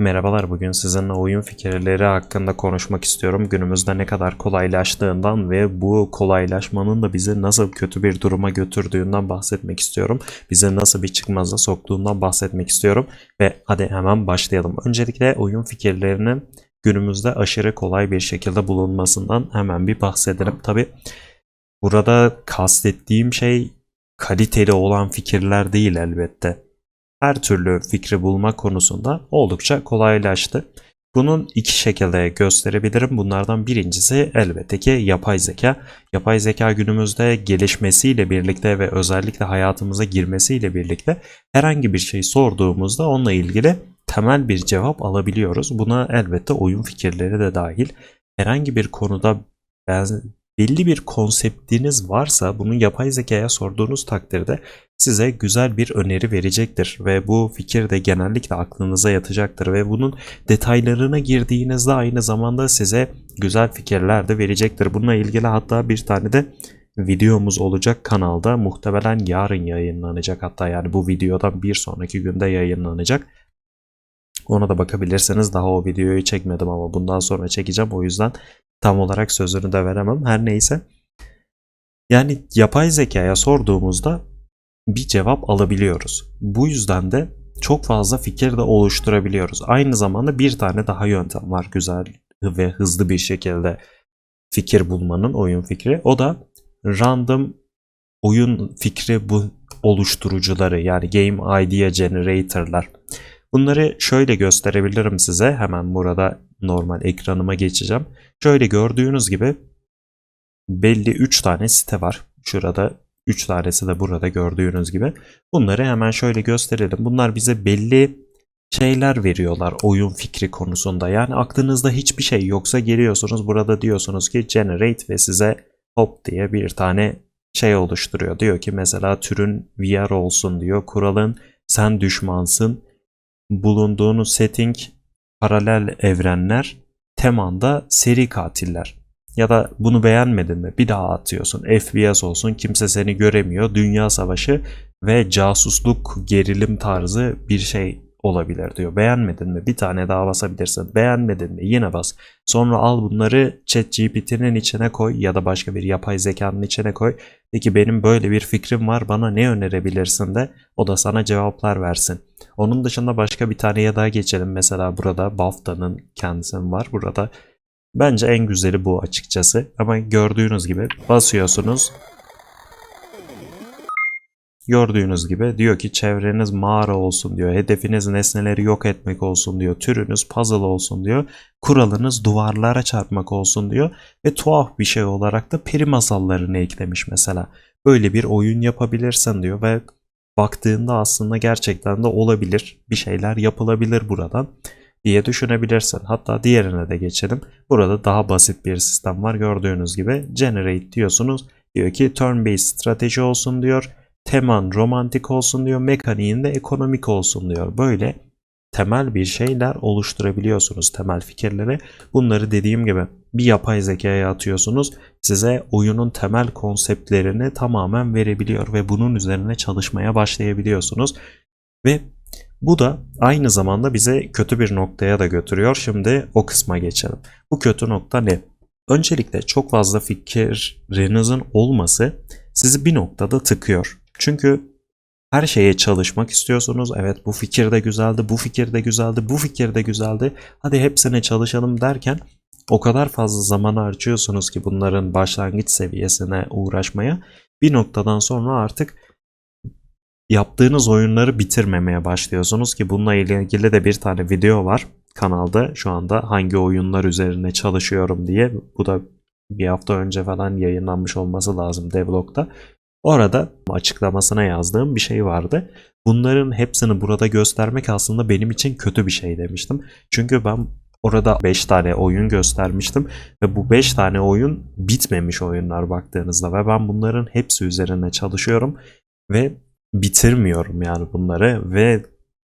Merhabalar, bugün sizinle oyun fikirleri hakkında konuşmak istiyorum. Günümüzde ne kadar kolaylaştığından ve bu kolaylaşmanın da bizi nasıl kötü bir duruma götürdüğünden bahsetmek istiyorum. Bizi nasıl bir çıkmaza soktuğundan bahsetmek istiyorum. Ve hadi hemen başlayalım. Öncelikle oyun fikirlerinin günümüzde aşırı kolay bir şekilde bulunmasından hemen bir bahsedelim. Tabi burada kastettiğim şey kaliteli olan fikirler değil elbette her türlü fikri bulma konusunda oldukça kolaylaştı. Bunun iki şekilde gösterebilirim. Bunlardan birincisi elbette ki yapay zeka. Yapay zeka günümüzde gelişmesiyle birlikte ve özellikle hayatımıza girmesiyle birlikte herhangi bir şey sorduğumuzda onunla ilgili temel bir cevap alabiliyoruz. Buna elbette oyun fikirleri de dahil. Herhangi bir konuda belli bir konseptiniz varsa bunu yapay zekaya sorduğunuz takdirde size güzel bir öneri verecektir ve bu fikir de genellikle aklınıza yatacaktır ve bunun detaylarına girdiğinizde aynı zamanda size güzel fikirler de verecektir. Bununla ilgili hatta bir tane de videomuz olacak kanalda muhtemelen yarın yayınlanacak hatta yani bu videodan bir sonraki günde yayınlanacak. Ona da bakabilirsiniz. Daha o videoyu çekmedim ama bundan sonra çekeceğim. O yüzden tam olarak sözünü de veremem. Her neyse. Yani yapay zekaya sorduğumuzda bir cevap alabiliyoruz. Bu yüzden de çok fazla fikir de oluşturabiliyoruz. Aynı zamanda bir tane daha yöntem var güzel ve hızlı bir şekilde fikir bulmanın oyun fikri. O da random oyun fikri bu oluşturucuları yani game idea generator'lar. Bunları şöyle gösterebilirim size. Hemen burada normal ekranıma geçeceğim. Şöyle gördüğünüz gibi belli 3 tane site var. Şurada 3 tanesi de burada gördüğünüz gibi. Bunları hemen şöyle gösterelim. Bunlar bize belli şeyler veriyorlar oyun fikri konusunda. Yani aklınızda hiçbir şey yoksa geliyorsunuz burada diyorsunuz ki generate ve size hop diye bir tane şey oluşturuyor. Diyor ki mesela türün VR olsun diyor. Kuralın sen düşmansın. Bulunduğunuz setting paralel evrenler. Temanda seri katiller. Ya da bunu beğenmedin mi? Bir daha atıyorsun. FPS olsun kimse seni göremiyor. Dünya savaşı ve casusluk gerilim tarzı bir şey olabilir diyor. Beğenmedin mi? Bir tane daha basabilirsin. Beğenmedin mi? Yine bas. Sonra al bunları ChatGPT'nin içine koy ya da başka bir yapay zekanın içine koy. De benim böyle bir fikrim var bana ne önerebilirsin de o da sana cevaplar versin. Onun dışında başka bir taneye daha geçelim. Mesela burada BAFTA'nın kendisinin var. Burada Bence en güzeli bu açıkçası. Ama gördüğünüz gibi basıyorsunuz. Gördüğünüz gibi diyor ki çevreniz mağara olsun diyor. Hedefiniz nesneleri yok etmek olsun diyor. Türünüz puzzle olsun diyor. Kuralınız duvarlara çarpmak olsun diyor. Ve tuhaf bir şey olarak da peri masallarını eklemiş mesela. Böyle bir oyun yapabilirsin diyor ve baktığında aslında gerçekten de olabilir. Bir şeyler yapılabilir buradan diye düşünebilirsin. Hatta diğerine de geçelim. Burada daha basit bir sistem var gördüğünüz gibi. Generate diyorsunuz. Diyor ki turn based strateji olsun diyor. Teman romantik olsun diyor. Mekaniğin de ekonomik olsun diyor. Böyle temel bir şeyler oluşturabiliyorsunuz temel fikirleri. Bunları dediğim gibi bir yapay zekaya atıyorsunuz. Size oyunun temel konseptlerini tamamen verebiliyor ve bunun üzerine çalışmaya başlayabiliyorsunuz. Ve bu da aynı zamanda bize kötü bir noktaya da götürüyor. Şimdi o kısma geçelim. Bu kötü nokta ne? Öncelikle çok fazla fikrinizin olması sizi bir noktada tıkıyor. Çünkü her şeye çalışmak istiyorsunuz. Evet bu fikir de güzeldi, bu fikir de güzeldi, bu fikir de güzeldi. Hadi hepsine çalışalım derken o kadar fazla zaman harcıyorsunuz ki bunların başlangıç seviyesine uğraşmaya. Bir noktadan sonra artık yaptığınız oyunları bitirmemeye başlıyorsunuz ki bununla ilgili de bir tane video var kanalda şu anda hangi oyunlar üzerine çalışıyorum diye. Bu da bir hafta önce falan yayınlanmış olması lazım devlogda. Orada açıklamasına yazdığım bir şey vardı. Bunların hepsini burada göstermek aslında benim için kötü bir şey demiştim. Çünkü ben orada 5 tane oyun göstermiştim ve bu 5 tane oyun bitmemiş oyunlar baktığınızda ve ben bunların hepsi üzerine çalışıyorum ve bitirmiyorum yani bunları ve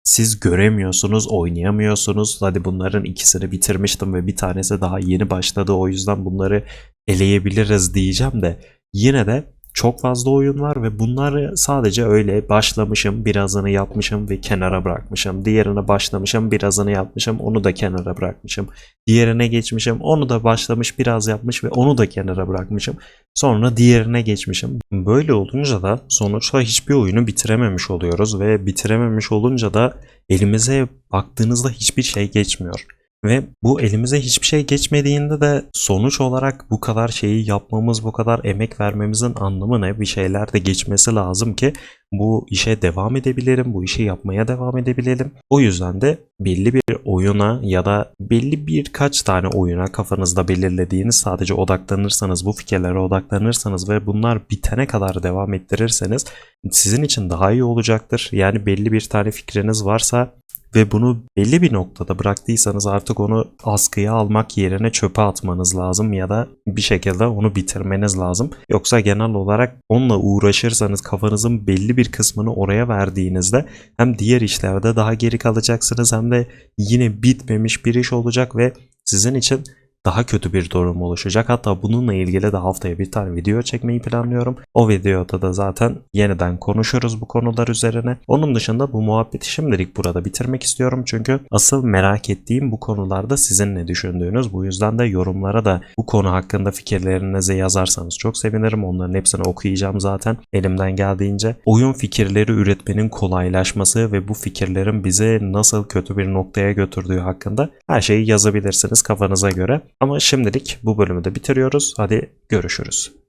siz göremiyorsunuz, oynayamıyorsunuz. Hadi bunların ikisini bitirmiştim ve bir tanesi daha yeni başladı. O yüzden bunları eleyebiliriz diyeceğim de yine de çok fazla oyun var ve bunları sadece öyle başlamışım, birazını yapmışım ve kenara bırakmışım. Diğerine başlamışım, birazını yapmışım, onu da kenara bırakmışım. Diğerine geçmişim, onu da başlamış, biraz yapmış ve onu da kenara bırakmışım. Sonra diğerine geçmişim. Böyle olunca da sonuçta hiçbir oyunu bitirememiş oluyoruz ve bitirememiş olunca da elimize baktığınızda hiçbir şey geçmiyor. Ve bu elimize hiçbir şey geçmediğinde de sonuç olarak bu kadar şeyi yapmamız, bu kadar emek vermemizin anlamı ne? Bir şeyler de geçmesi lazım ki bu işe devam edebilirim, bu işi yapmaya devam edebilelim. O yüzden de belli bir oyuna ya da belli birkaç tane oyuna kafanızda belirlediğiniz sadece odaklanırsanız, bu fikirlere odaklanırsanız ve bunlar bitene kadar devam ettirirseniz sizin için daha iyi olacaktır. Yani belli bir tane fikriniz varsa ve bunu belli bir noktada bıraktıysanız artık onu askıya almak yerine çöpe atmanız lazım ya da bir şekilde onu bitirmeniz lazım. Yoksa genel olarak onunla uğraşırsanız kafanızın belli bir kısmını oraya verdiğinizde hem diğer işlerde daha geri kalacaksınız hem de yine bitmemiş bir iş olacak ve sizin için daha kötü bir durum oluşacak. Hatta bununla ilgili de haftaya bir tane video çekmeyi planlıyorum. O videoda da zaten yeniden konuşuruz bu konular üzerine. Onun dışında bu muhabbeti şimdilik burada bitirmek istiyorum. Çünkü asıl merak ettiğim bu konularda sizin ne düşündüğünüz. Bu yüzden de yorumlara da bu konu hakkında fikirlerinizi yazarsanız çok sevinirim. Onların hepsini okuyacağım zaten elimden geldiğince. Oyun fikirleri üretmenin kolaylaşması ve bu fikirlerin bizi nasıl kötü bir noktaya götürdüğü hakkında her şeyi yazabilirsiniz kafanıza göre. Ama şimdilik bu bölümü de bitiriyoruz. Hadi görüşürüz.